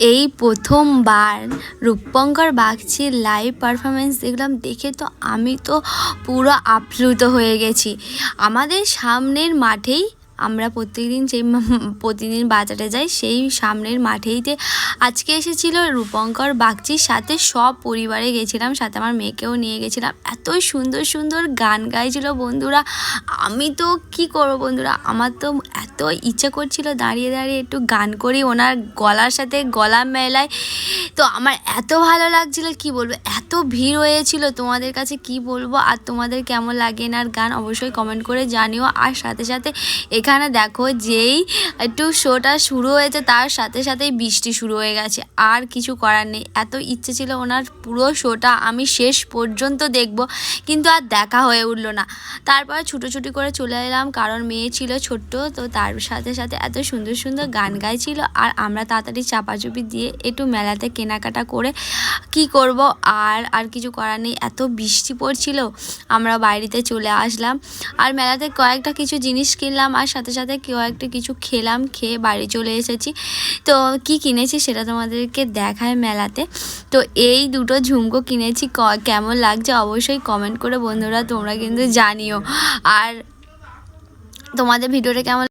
এই প্রথমবার Rupankar বাগচির live performance দেখলাম দেখে তো আমি তো পুরো আপ্লুত হয়ে গেছি। আমাদের সামনের মাঠেই আমরা প্রত্যেকদিন যে প্রতিদিন বাজারে যাই, সেই সামনের মাঠেইতে আজকে এসেছিল রূপঙ্কর বাগচির সাথে সব পরিবারে গেছিলাম, সাথে আমার মেয়েকেও নিয়ে গেছিলাম। এত সুন্দর সুন্দর গান গাইছিল বন্ধুরা। আমি তো কি করব বন্ধুরা? আমার তো এত ইচ্ছে করছিল দাঁড়িয়ে দাঁড়িয়ে একটু গান করি, ওনার গলার সাথে গলা মেলায়। তো আমার এত ভালো লাগছিল, কি বলব? এত ভিড় হয়েছিল তোমাদের কাছে কি বলব? আর তোমাদের কেমন লাগে না আর গান অবশ্যই কমেন্ট করে জানিও। আর সাথে সাথে এখানে দেখো যেই একটু শোটা শুরু হয়েছে, তার সাথে সাথেই বৃষ্টি শুরু হয়ে গেছে। আর কিছু করার নেই। এত ইচ্ছে ছিল ওনার পুরো শোটা আমি শেষ পর্যন্ত দেখব। কিন্তু আর দেখা হয়ে উঠল না। তারপর ছুটোছুটি করে চলে এলাম। কারণ মেয়ে ছিল ছোট্ট, তো তার সাথে সাথে এত সুন্দর সুন্দর গান গাইছিল। আর আমরা তাড়াতাড়ি চাপাচুপি দিয়ে একটু মেলাতে কেনাকাটা করে কি করব? আর আর আর কিছু করার নেই। এত বৃষ্টি পড়ছিল, আমরা বাড়িতে চলে আসলাম। আর মেলাতে কয়েকটা কিছু জিনিস কিনলাম, আর সাথে সাথে কয়েকটা কিছু খেলাম, খেয়ে বাড়ি চলে এসেছি। তো কি কিনেছি সেটা তোমাদেরকে দেখায় মেলাতে। তো এই দুটো ঝুমকো কিনেছি কেমন লাগছে অবশ্যই কমেন্ট করে বন্ধুরা তোমরা কিন্তু জানিও। আর তোমাদের ভিডিওটা কেমন